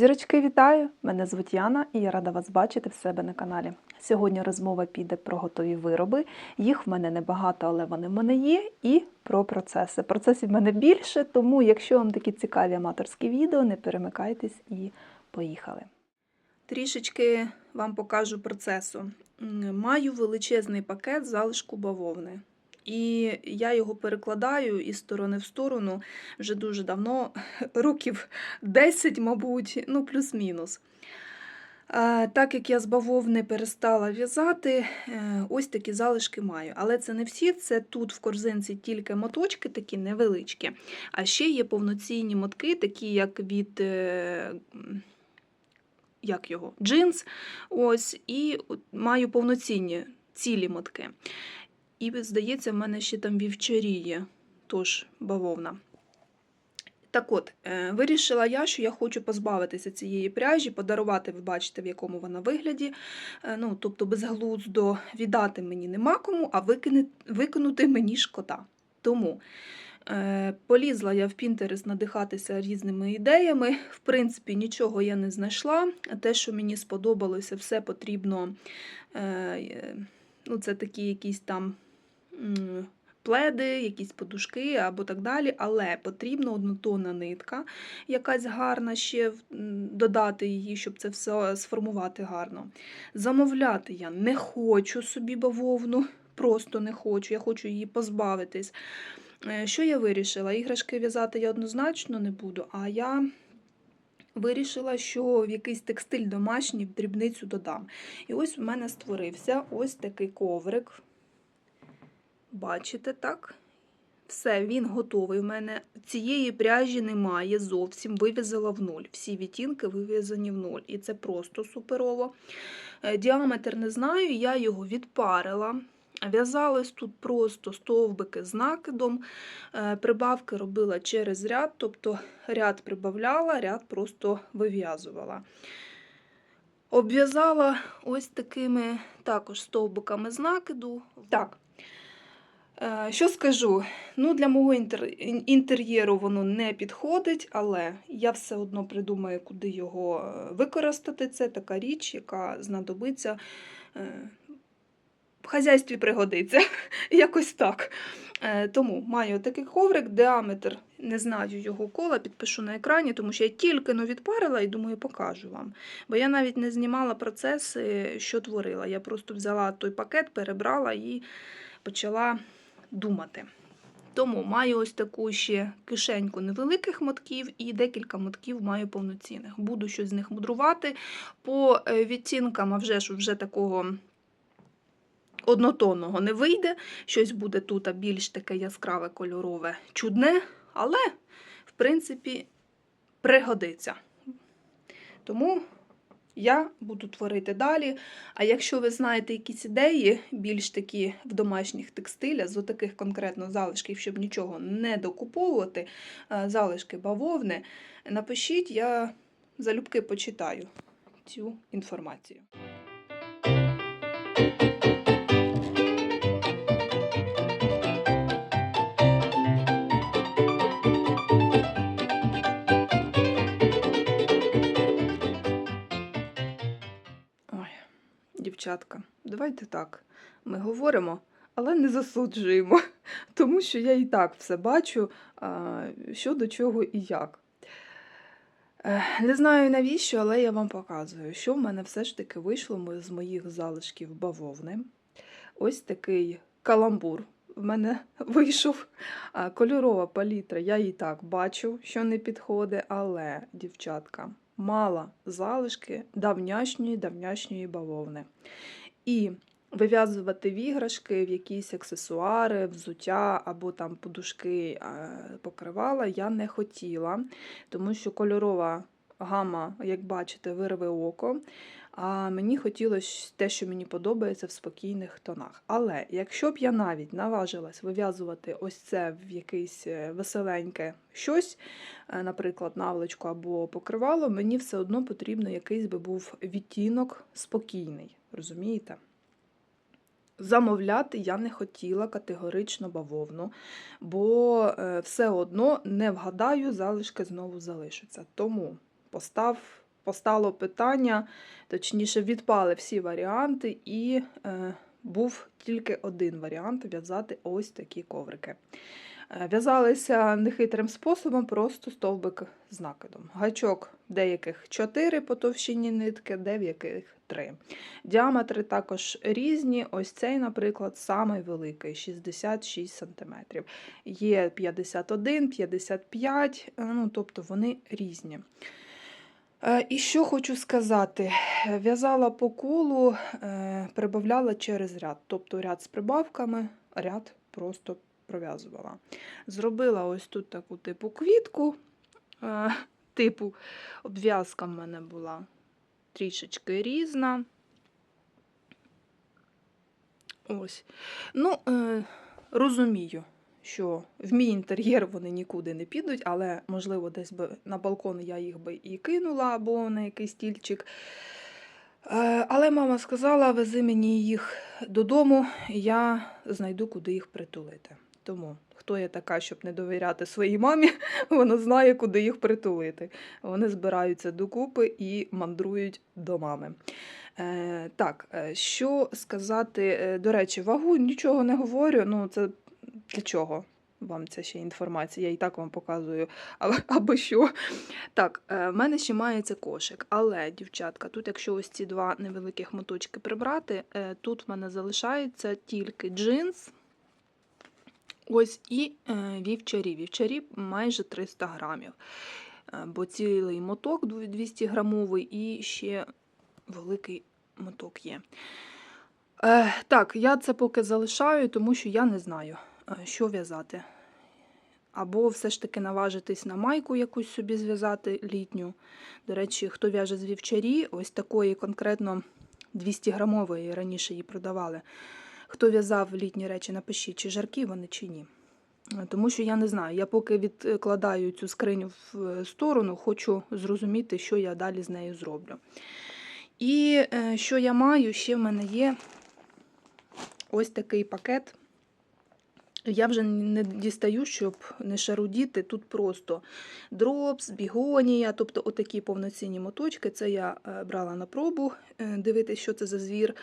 Зірочки, вітаю! Мене звуть Яна і я рада вас бачити в себе на каналі. Сьогодні розмова піде про готові вироби. Їх в мене небагато, але вони в мене є. І про процеси. Процесів в мене більше, тому якщо вам такі цікаві аматорські відео, не перемикайтесь і поїхали. Трішечки вам покажу процесу. Маю величезний пакет залишку бавовни. І я його перекладаю із сторони в сторону вже дуже давно, років 10, мабуть, ну плюс-мінус. Так як я з бавовни перестала в'язати, е, ось такі залишки маю. Але це не всі, це тут в корзинці тільки моточки такі невеличкі. А ще є повноцінні мотки, такі як від е, як його, джинс. Ось, і маю повноцінні цілі мотки. І, здається, в мене ще там вівчарі є, тож бавовна. Так от, е, вирішила я, що я хочу позбавитися цієї пряжі, подарувати, ви бачите, в якому вона вигляді. Е, Ну, тобто безглуздо віддати мені нема кому, а викинути мені шкода. Тому е, полізла я в Pinterest надихатися різними ідеями. В принципі, нічого я не знайшла. Те, що мені сподобалося, все потрібно. Ну, це такі якісь там. Пледи, якісь подушки або так далі, але потрібна однотонна нитка, якась гарна ще додати її, щоб це все сформувати гарно. Замовляти я не хочу собі бавовну, просто не хочу, я хочу її позбавитись. Е, Що я вирішила? Іграшки в'язати я однозначно не буду, а я. Вирішила, що в якийсь текстиль домашній в дрібницю додам. І ось в мене створився ось такий коврик. Бачите, так? Все, він готовий. У мене цієї пряжі немає зовсім. Вив'язала в нуль. Всі відтінки вив'язані в нуль. І це просто суперово. Е, Діаметр не знаю, я його відпарила. В'язалось тут просто стовбики з накидом. Е, Прибавки робила через ряд, тобто ряд прибавляла, ряд просто вив'язувала. Обв'язала ось такими також стовбиками з накиду. Так. Е, Що скажу? Ну, для мого інтер'єру воно не підходить, але я все одно придумаю, куди його е, використати. Це така річ, яка знадобиться е, в хазяйстві пригодиться. Якось так. Тому маю такий коврик, діаметр, не знаю його кола, підпишу на екрані, тому що я тільки но відпарила і думаю, покажу вам. Бо я навіть не знімала процеси, що творила. Я просто взяла той пакет, перебрала і почала думати. Тому маю ось таку ще кишеньку невеликих мотків і декілька мотків маю повноцінних. Буду щось з них мудрувати. По е, відтінкам, а вже ж вже такого однотонного не вийде. Щось буде тут більш таке яскраве, кольорове, чудне, але, в принципі, пригодиться. Тому я буду творити далі. А якщо ви знаєте якісь ідеї, більш такі в домашніх текстилях, з отаких конкретно залишків, щоб нічого не докуповувати, е, залишки бавовни, напишіть, я залюбки почитаю цю інформацію. Дівчатка, давайте так. Ми говоримо, але не засуджуємо, тому що я і так все бачу, що до чого і як. Е, Не знаю навіщо, але я вам показую, що в мене все ж таки вийшло з моїх залишків бавовни. Ось такий каламбур в мене вийшов. Кольорова палітра, я і так бачу, що не підходить, але, дівчатка, мала залишки давнячньої давнячньої бавовни. І вив'язувати в іграшки, в якісь аксесуари, взуття або там подушки е, покривала я не хотіла, тому що кольорова гама, як бачите, вирве око. А мені хотілося те, що мені подобається в спокійних тонах. Але якщо б я навіть наважилась вив'язувати ось це в якесь е, веселеньке щось, е, наприклад, наволочку або покривало, мені все одно потрібно якийсь би був відтінок спокійний. Розумієте? Замовляти я не хотіла категорично бавовну, бо е, все одно не вгадаю, залишки знову залишаться. Тому постав, постало питання, точніше, відпали всі варіанти, і е, був тільки один варіант в'язати ось такі коврики. Е, В'язалися нехитрим способом, просто стовбик з накидом. Гачок деяких 4 по товщині нитки, деяких 3. Діаметри також різні. Ось цей, наприклад, самий великий 66 см. Є 51, 55, е, ну, тобто вони різні. Е, І що хочу сказати, в'язала по колу, е, прибавляла через ряд, тобто ряд з прибавками, ряд просто пров'язувала. Зробила ось тут таку типу квітку, е, типу обв'язка в мене була трішечки різна. Ось. Ну, розумію, що в мій інтер'єр вони нікуди не підуть, але, можливо, десь би на балкон я їх би і кинула або на якийсь стільчик. Е, але мама сказала, вези мені їх додому, я знайду, куди їх притулити. Тому, хто я така, щоб не довіряти своїй мамі, вона знає, куди їх притулити. Вони збираються докупи і мандрують до мами. Е, так, е, що сказати, Е, до речі, вагу нічого не говорю. Ну, це для чого вам ця ще інформація? Я і так вам показую, або що. Так, е, в мене ще мається кошик, але, дівчатка, тут, якщо ось ці два невеликих моточки прибрати, е, тут в мене залишається тільки джинс. Ось і е, вівчарі. Вівчарі майже 300 грамів. Бо цілий моток 200 грамовий і ще великий моток є. Так, я це поки залишаю, тому що я не знаю, що в'язати. Або все ж таки наважитись на майку якусь собі зв'язати літню. До речі, хто в'яже з вівчарі, ось такої конкретно 200 грамової раніше її продавали. Хто в'язав літні речі, напишіть, чи жаркі вони, чи ні. Е, Тому що я не знаю. Я поки відкладаю цю скриню в е, сторону, хочу зрозуміти, що я далі з нею зроблю. І е, що я маю, ще в мене є ось такий пакет. Я вже не дістаю, щоб не шарудіти. Тут просто дропс, бігонія, тобто отакі повноцінні моточки. Це я е, брала на пробу, е, дивитись, що це за звір.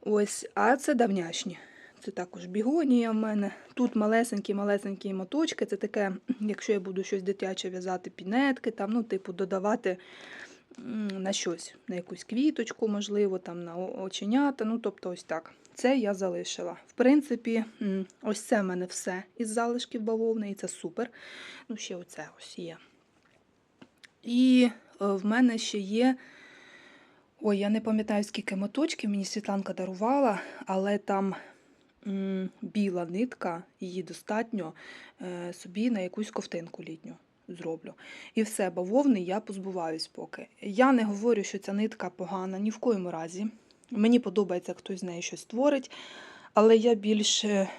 Ось, а це давняшні. Це також бігонія в мене. Тут малесенькі-малесенькі моточки. Це таке, якщо я буду щось дитяче в'язати, пінетки, там, ну, типу, додавати на щось, на якусь квіточку, можливо, там на оченята. Ну, тобто, ось так. Це я залишила. В принципі, ось це в мене все із залишків бавовни, і це супер. Ну, ще оце ось є. І е, в мене ще є. Ой, я не пам'ятаю, скільки моточків мені Світланка дарувала, але там біла нитка, її достатньо е, собі на якусь ковтинку літню зроблю. І все, бавовни я позбуваюсь поки. Я не говорю, що ця нитка погана, ні в коєму разі. Мені подобається, хтось з нею щось творить, але я більше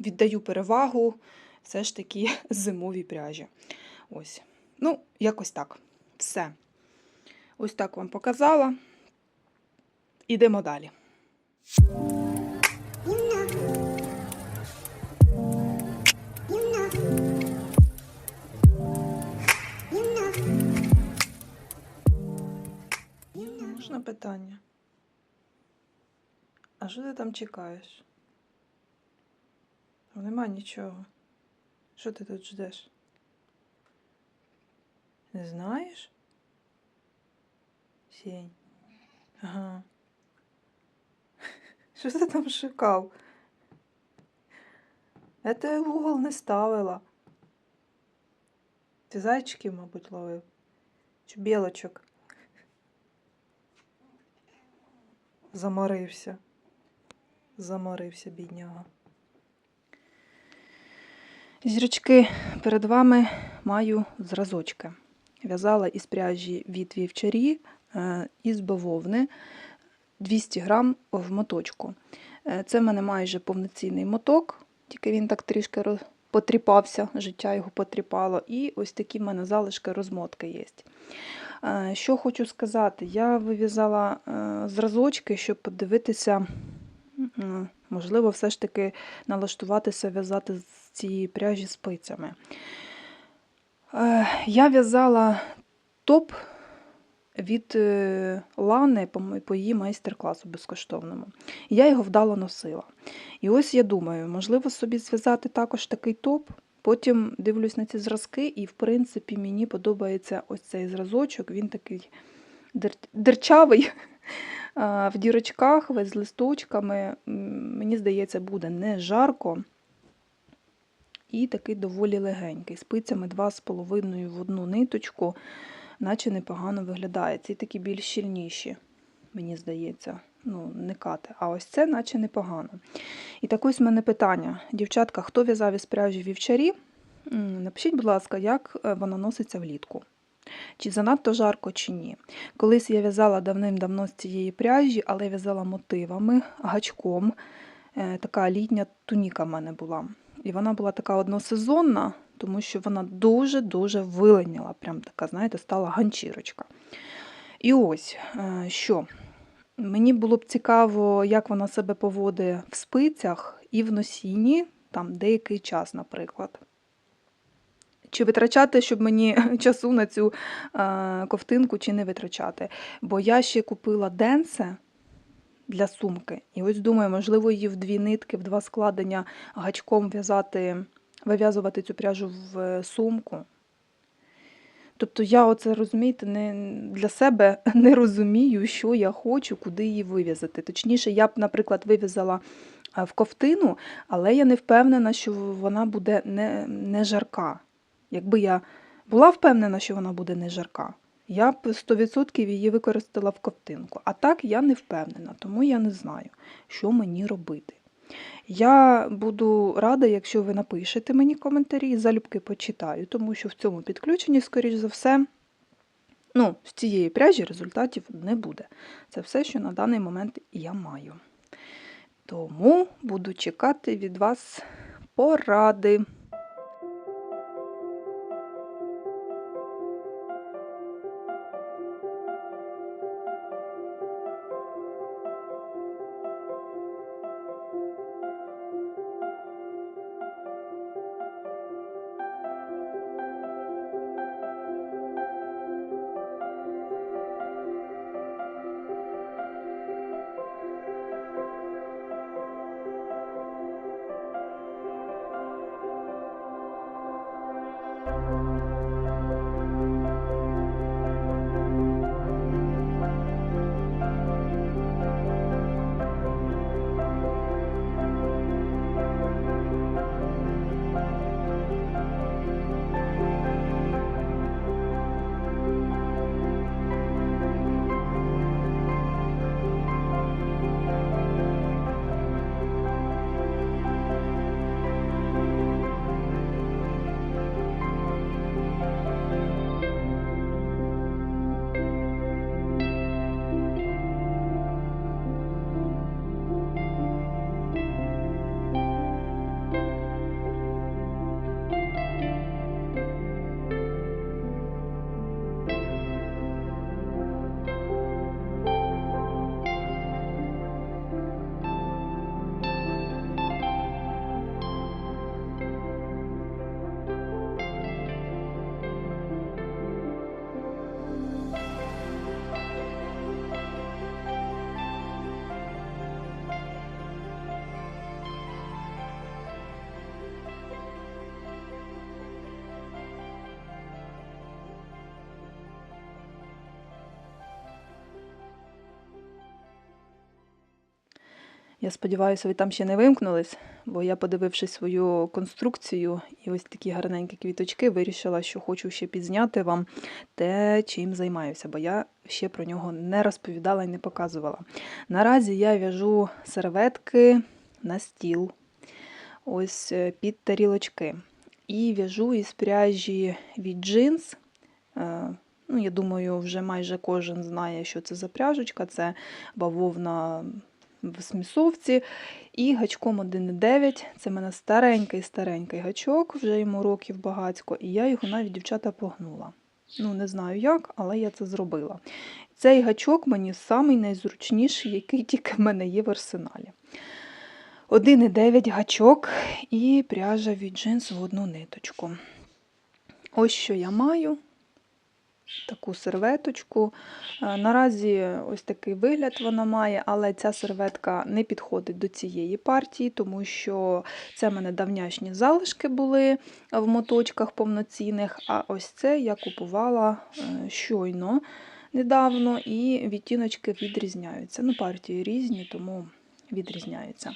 віддаю перевагу все ж таки зимовій пряжі. Ось. Ну, якось так. Все. Ось так вам показала. Ідемо далі. Можна питання? А що ти там чекаєш? Нема нічого. Що ти тут ждеш? Не знаєш? Сінь. Ага. Що ти там шукав? Я в угол не ставила. Ти зайчиків, мабуть, ловив. Чи білочок? Заморився. Заморився, бідняга. Зірочки, перед вами маю зразочки. В'язала із пряжі від вівчарі е, із бавовни 200 грам в моточку. Е, Це в мене майже повноцінний моток, тільки він так трішки потріпався, життя його потріпало. І ось такі в мене залишки розмотки є. Е, Що хочу сказати, я вив'язала зразочки, щоб подивитися, можливо, все ж таки налаштуватися в'язати з цієї пряжі спицями. Е, Я в'язала топ від е, Лани по, її майстер-класу безкоштовному. Я його вдало носила. І ось я думаю, можливо, собі зв'язати також такий топ. Потім дивлюсь на ці зразки, і, в принципі, мені подобається ось цей зразочок. Він такий дер- дерчавий, в дірочках, весь з листочками. Мені здається, буде не жарко. І такий доволі легенький. Спицями 2,5 в одну ниточку, наче непогано виглядає. Ці такі більш щільніші, мені здається. Ну, не кати. А ось це, наче непогано. І так ось в мене питання. Дівчатка, хто в'язав із пряжі вівчарі? Напишіть, будь ласка, як е, вона носиться влітку. Чи занадто жарко, чи ні. Колись я в'язала давним-давно з цієї пряжі, але в'язала мотивами, гачком. Е, Така літня туніка в мене була. І вона була така односезонна, тому що вона дуже-дуже виленіла. Прям така, знаєте, стала ганчірочка. І ось е, що. Мені було б цікаво, як вона себе поводить в спицях і в носінні, там деякий час, наприклад. Чи витрачати, щоб мені часу на цю е, ковтинку, чи не витрачати. Бо я ще купила денце для сумки. І ось думаю, можливо, її в дві нитки, в два складення гачком в'язати, вив'язувати цю пряжу в е, сумку. Тобто я оце, розумієте, не, для себе не розумію, що я хочу, куди її вив'язати. Точніше, я б, наприклад, вив'язала е, в ковтину, але я не впевнена, що вона буде не, не жарка. Якби я була впевнена, що вона буде не жарка, я б 100% її використала в ковтинку. А так я не впевнена, тому я не знаю, що мені робити. Я буду рада, якщо ви напишете мені коментарі, залюбки почитаю, тому що в цьому підключенні, скоріш за все, ну, з цієї пряжі результатів не буде. Це все, що на даний момент я маю. Тому буду чекати від вас поради. Я сподіваюся, ви там ще не вимкнулись, бо я, подивившись свою конструкцію і ось такі гарненькі квіточки, вирішила, що хочу ще підзняти вам те, чим займаюся, бо я ще про нього не розповідала і не показувала. Наразі я в'яжу серветки на стіл, ось е, під тарілочки. І в'яжу із пряжі від джинс. Е, Ну, я думаю, вже майже кожен знає, що це за пряжечка. Це бавовна в смісовці. І гачком 1,9. Це в мене старенький-старенький гачок, вже йому років багацько, і я його навіть дівчата погнула. Ну, не знаю як, але я це зробила. Цей гачок мені самий найзручніший, який тільки в мене є в арсеналі. 1,9 гачок і пряжа від джинс в одну ниточку. Ось що я маю. Таку серветочку. Е, Наразі ось такий вигляд вона має, але ця серветка не підходить до цієї партії, тому що це в мене давнячні залишки були в моточках повноцінних, а ось це я купувала е, щойно недавно, і відтіночки відрізняються. Ну, партії різні, тому відрізняються.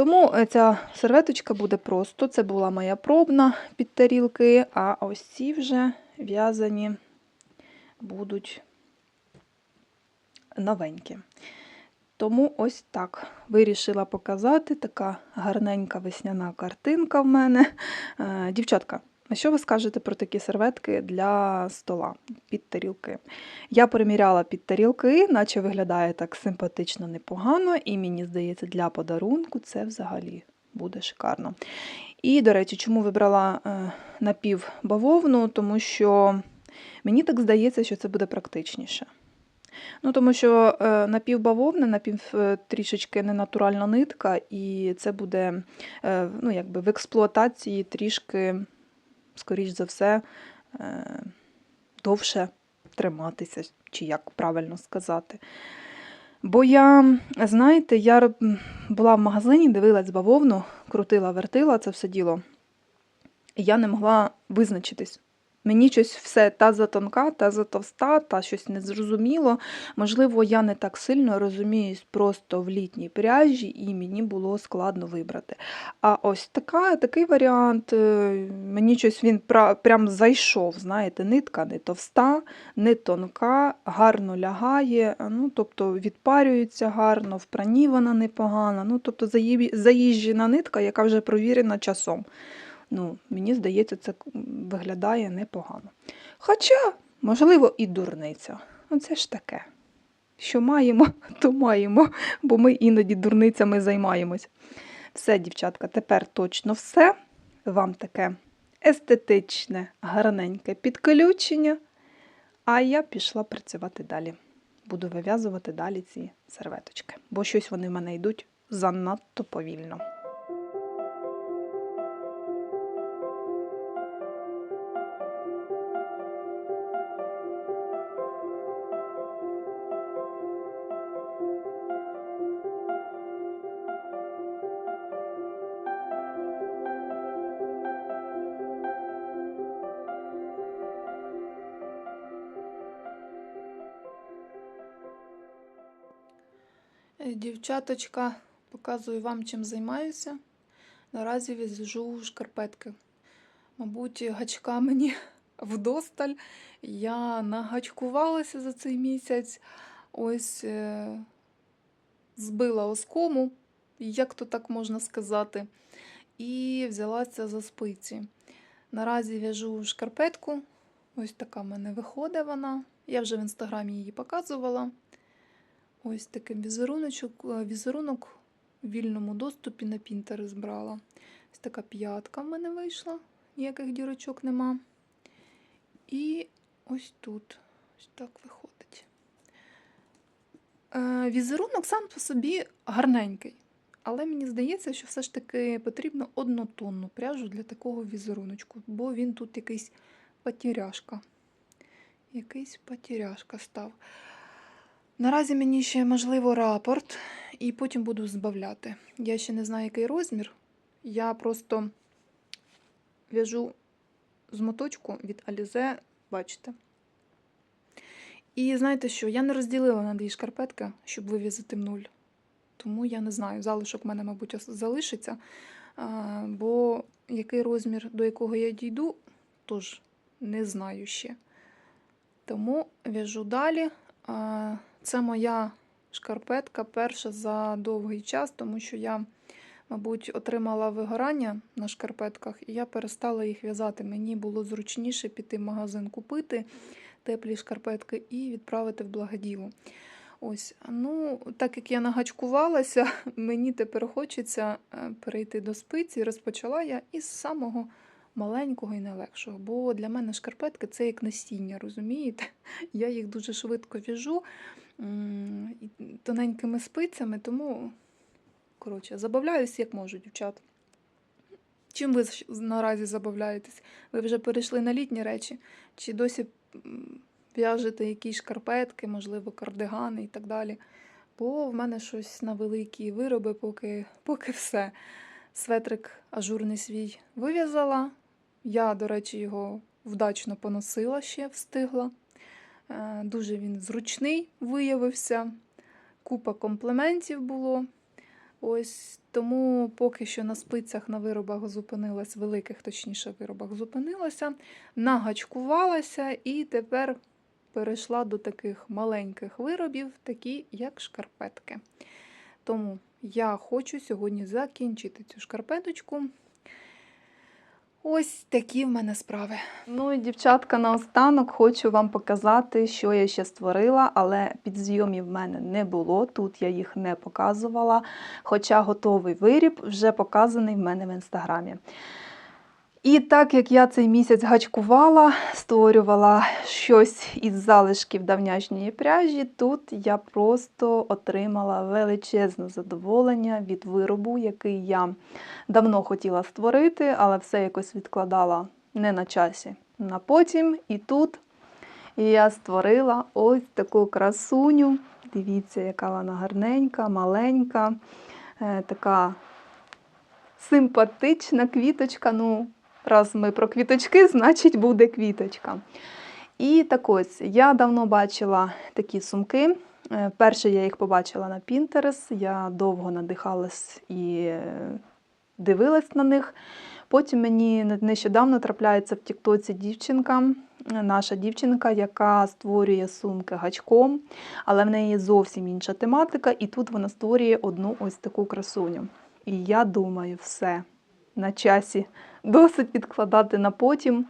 Тому е, ця серветочка буде просто. Це була моя пробна під тарілки, а ось ці вже в'язані будуть новенькі. Тому ось так вирішила показати така гарненька весняна картинка в мене. Е, Дівчатка, а що ви скажете про такі серветки для стола під тарілки? Я переміряла під тарілки, наче виглядає так симпатично, непогано, і мені здається, для подарунку це взагалі буде шикарно. І, до речі, чому вибрала е, напівбавовну? Тому що мені так здається, що це буде практичніше. Ну, тому що е, напівбавовна, напів е, трішечки ненатуральна нитка, і це буде ну, якби в експлуатації трішки, скоріш за все, е, довше триматися, чи як правильно сказати. Бо я, знаєте, я була в магазині, дивилась бавовну, крутила, вертила це все діло. І я не могла визначитись. Мені щось все та затонка, та затовста, та щось незрозуміло. Можливо, я не так сильно розуміюсь просто в літній пряжі, і мені було складно вибрати. А ось така, такий варіант, е, мені щось він прям зайшов. Знаєте, нитка не товста, не тонка, гарно лягає, ну, тобто відпарюється гарно, в прані вона непогана. Ну, тобто заї- заїжджена нитка, яка вже провірена часом. Ну, мені здається, це виглядає непогано. Хоча, можливо, і дурниця. Ну, це ж таке. Що маємо, то маємо, бо ми іноді дурницями займаємось. Все, дівчатка, тепер точно все. Вам таке естетичне, гарненьке підключення. А я пішла працювати далі. Буду вив'язувати далі ці серветочки, бо щось вони в мене йдуть занадто повільно. Дівчаточка, показую вам, чим займаюся. Наразі в'яжу шкарпетки. Мабуть, гачка мені вдосталь. Я нагачкувалася за цей місяць. Ось е, збила оскому, як то так можна сказати, і взялася за спиці. Наразі в'яжу шкарпетку. Ось така в мене виходить вона. Я вже в інстаграмі її показувала. Ось такий візеруночок, е, візерунок в вільному доступі на Pinterest збрала. Ось така п'ятка в мене вийшла, ніяких дірочок нема. І ось тут ось так виходить. Е, візерунок сам по собі гарненький, але мені здається, що все ж таки потрібно однотонну пряжу для такого візеруночку, бо він тут якийсь потіряшка. Якийсь потіряшка став. Наразі мені ще можливо рапорт, і потім буду збавляти. Я ще не знаю, який розмір. Я просто в'яжу з моточку від Alize, бачите. І знаєте що? Я не розділила на дві шкарпетки, щоб вив'язати в нуль. Тому я не знаю. Залишок в мене, мабуть, залишиться. Бо який розмір, до якого я дійду, тож не знаю ще. Тому в'яжу далі. Це моя шкарпетка перша за довгий час, тому що я, мабуть, отримала вигорання на шкарпетках, і я перестала їх в'язати. Мені було зручніше піти в магазин купити теплі шкарпетки і відправити в благоділу. Ось, ну, так як я нагачкувалася, мені тепер хочеться е, перейти до спиці. Розпочала я із самого маленького і найлегшого. Бо для мене шкарпетки це як насіння, розумієте? Я їх дуже швидко в'яжу тоненькими спицями, тому, коротше, забавляюсь, як можу, дівчат. Чим ви наразі забавляєтесь? Ви вже перейшли на літні речі? Чи досі в'яжете якісь шкарпетки, можливо, кардигани і так далі. Бо в мене щось на великі вироби, поки, поки все. Светрик ажурний свій вив'язала. Я, до речі, його вдачно поносила ще, встигла. Е, Дуже він зручний виявився. Купа компліментів було. Ось тому поки що на спицях на виробах зупинилась, великих, точніше, виробах зупинилася, нагачкувалася і тепер перейшла до таких маленьких виробів, такі як шкарпетки. Тому я хочу сьогодні закінчити цю шкарпеточку. Ось такі в мене справи. Ну і дівчатка, наостанок хочу вам показати, що я ще створила, але підзйомів в мене не було. Тут я їх не показувала. Хоча готовий виріб вже показаний в мене в інстаграмі. І так як я цей місяць гачкувала, створювала щось із залишків давнячної пряжі, тут я просто отримала величезне задоволення від виробу, який я давно хотіла створити, але все якось відкладала не на часі. На потім і тут я створила ось таку красуню. Дивіться, яка вона гарненька, маленька, е, така симпатична квіточка. Ну, раз ми про квіточки, значить буде квіточка. І так ось, я давно бачила такі сумки. Е, Перше я їх побачила на Pinterest, я довго надихалась і е, дивилась на них. Потім мені нещодавно трапляється в Тіктоці дівчинка, е, наша дівчинка, яка створює сумки гачком, але в неї зовсім інша тематика, і тут вона створює одну ось таку красуню. І я думаю, все на часі досить відкладати на потім.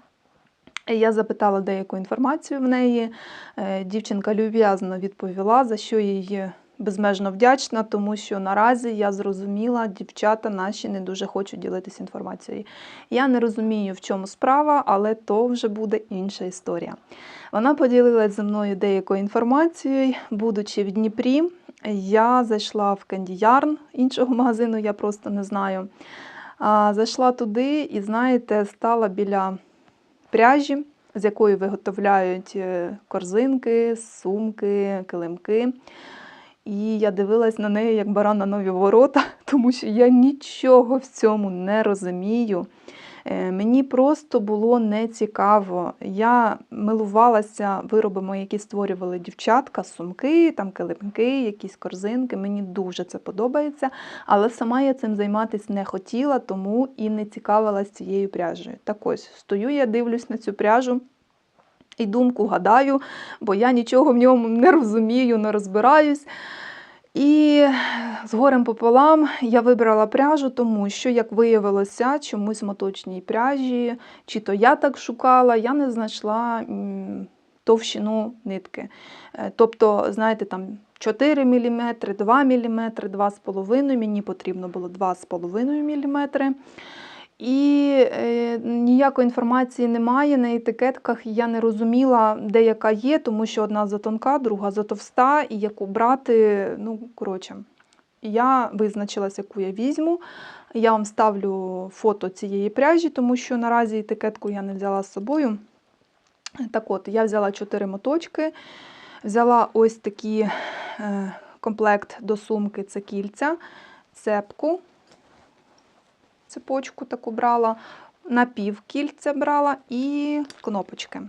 Я запитала деяку інформацію в неї. Е, Дівчинка люб'язно відповіла, за що їй безмежно вдячна, тому що наразі я зрозуміла, дівчата наші не дуже хочуть ділитися інформацією. Я не розумію, в чому справа, але то вже буде інша історія. Вона поділилася зі мною деякою інформацією, будучи в Дніпрі. Я зайшла в Yarn, іншого магазину я просто не знаю. А, Зайшла туди і, знаєте, стала біля пряжі, з якої виготовляють е, корзинки, сумки, килимки. І я дивилась на неї як баран на нові ворота, тому що я нічого в цьому не розумію. Е, Мені просто було нецікаво. Я милувалася виробами, які створювали дівчатка, сумки, там килимки, якісь корзинки. Мені дуже це подобається. Але сама я цим займатися не хотіла, тому і не цікавилась цією пряжею. Так ось стою, я дивлюсь на цю пряжу. І думку гадаю, бо я нічого в ньому не розумію, не розбираюсь. І з горем пополам я вибрала пряжу, тому що, як виявилося, чомусь моточній пряжі, чи то я так шукала, я не знайшла товщину нитки. Е, Тобто, знаєте, там 4 мм, 2 мм, 2,5 мені потрібно було 2,5 мм. І е, ніякої інформації немає на етикетках. Я не розуміла, де яка є, тому що одна затонка, друга затовста, і яку брати. Ну, коротше, я визначилася, яку я візьму. Я вам ставлю фото цієї пряжі, тому що наразі етикетку я не взяла з собою. Так от, я взяла 4 моточки, взяла ось такий е, комплект до сумки це кільця, цепку цепочку таку брала, напівкільця брала і кнопочки.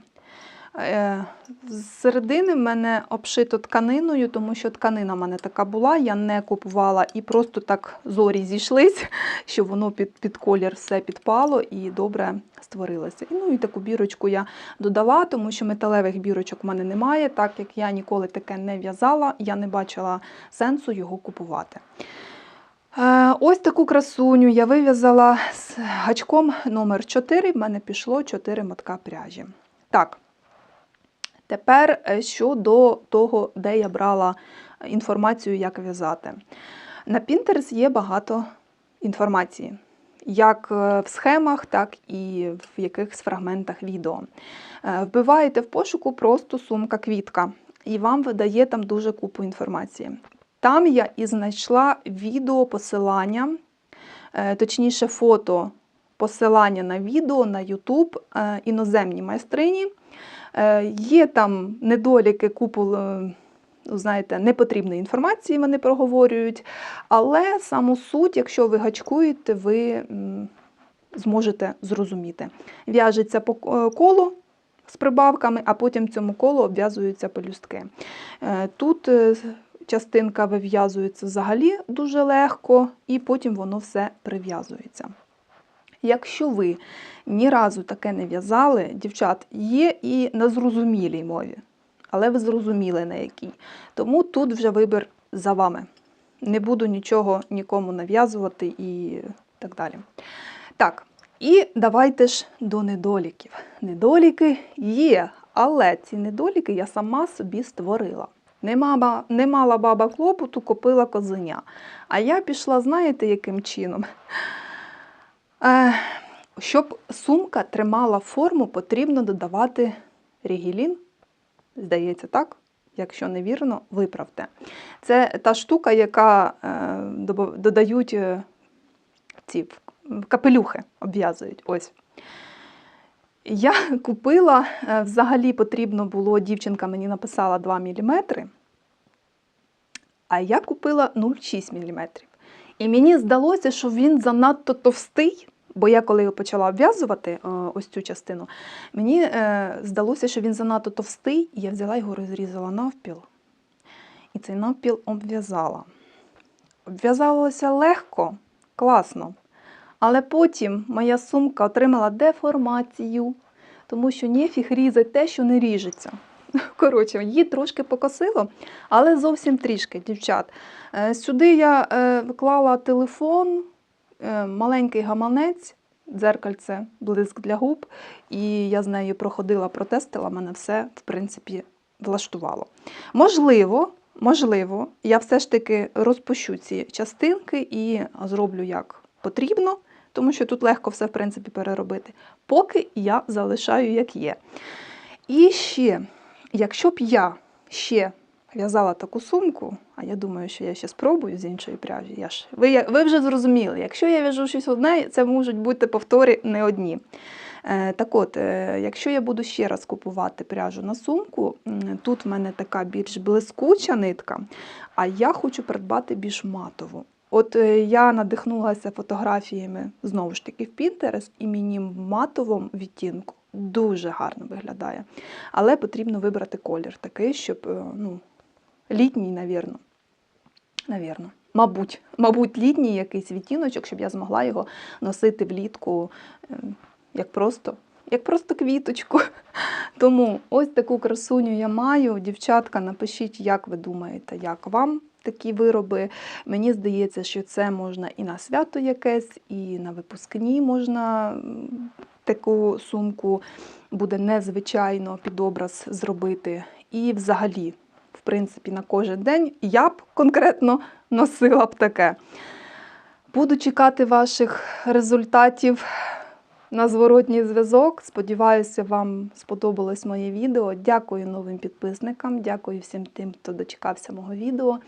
Е, З середини в мене обшито тканиною, тому що тканина в мене така була, я не купувала і просто так зорі зійшлись, що воно під, під колір все підпало і добре створилося. І, ну і таку бірочку я додала, тому що металевих бірочок в мене немає, так як я ніколи таке не в'язала, я не бачила сенсу його купувати. Е, Ось таку красуню я вив'язала з гачком номер 4 в мене пішло 4 мотка пряжі. Так, тепер е, щодо того, де я брала інформацію, як в'язати. На Pinterest є багато інформації, як е, в схемах, так і в якихось фрагментах відео. Вбиваєте в пошуку просто сумка-квітка, і вам видає там дуже купу інформації. Там я і знайшла відео посилання, е, точніше, фото посилання на відео на YouTube е, іноземній майстрині. Е, Є там недоліки, купу, ну, знаєте, непотрібної інформації вони проговорюють, але саму суть, якщо ви гачкуєте, ви зможете зрозуміти. В'яжеться по колу з прибавками, а потім цьому колу обв'язуються пелюстки. Тут частинка вив'язується взагалі дуже легко, і потім воно все прив'язується. Якщо ви ні разу таке не в'язали, дівчат, є і на зрозумілій мові, але ви зрозуміли на якій. Тому тут вже вибір за вами. Не буду нічого нікому нав'язувати і так далі. Так, і давайте ж до недоліків. Недоліки є, але ці недоліки я сама собі створила. Не мала, не мала баба клопоту, купила козеня. А я пішла, знаєте, яким чином? Е, щоб сумка тримала форму, потрібно додавати рігілін. Здається, так? Якщо невірно, виправте. Це та штука, яка е, додають е, ці капелюхи, обв'язують. Ось. Я купила, е, взагалі потрібно було, дівчинка мені написала 2 мм, а я купила 0,6 мм. І мені здалося, що він занадто товстий, бо я коли почала обв'язувати е, ось цю частину, мені е, здалося, що він занадто товстий, і я взяла його розрізала навпіл. І цей навпіл обв'язала. Обв'язалося легко, класно. Але потім моя сумка отримала деформацію, тому що нефіг різати те, що не ріжеться. Коротше, її трошки покосило, але зовсім трішки, дівчат. Е, Сюди я е, вклала телефон, е, маленький гаманець, дзеркальце, блиск для губ, і я з нею проходила, протестила, мене все, в принципі, влаштувало. Можливо, можливо, я все ж таки розпущу ці частинки і зроблю як потрібно, тому що тут легко все, в принципі, переробити. Поки я залишаю як є. І ще, якщо б я ще в'язала таку сумку, а я думаю, що я ще спробую з іншої пряжі. Я ж, ви, ви вже зрозуміли, якщо я в'яжу щось одне, це можуть бути повтори не одні. Е, так от, е, якщо я буду ще раз купувати пряжу на сумку, тут в мене така більш блискуча нитка, а я хочу придбати більш матову. От е, я надихнулася фотографіями знову ж таки в Pinterest, і мені в матовому відтінку дуже гарно виглядає. Але потрібно вибрати колір такий, щоб е, ну, літній, навірно. Навірно. Мабуть, мабуть, літній якийсь відтіночок, щоб я змогла його носити влітку е, як просто, як просто квіточку. Тому ось таку красуню я маю. Дівчатка, напишіть, як ви думаєте, як вам такі вироби. Мені здається, що це можна і на свято якесь, і на випускні можна таку сумку буде незвичайно під образ зробити. І взагалі, в принципі, на кожен день я б конкретно носила б таке. Буду чекати ваших результатів на зворотній зв'язок. Сподіваюся, вам сподобалось моє відео. Дякую новим підписникам, дякую всім тим, хто дочекався мого відео.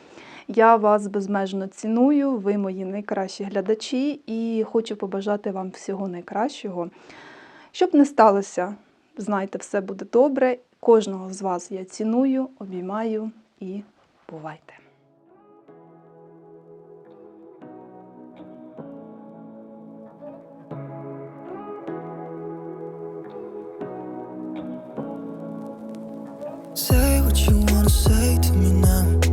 Я вас безмежно ціную, ви мої найкращі глядачі, і хочу побажати вам всього найкращого. Щоб не сталося, знайте, все буде добре. Кожного з вас я ціную, обіймаю і бувайте! What you wanna say to me now.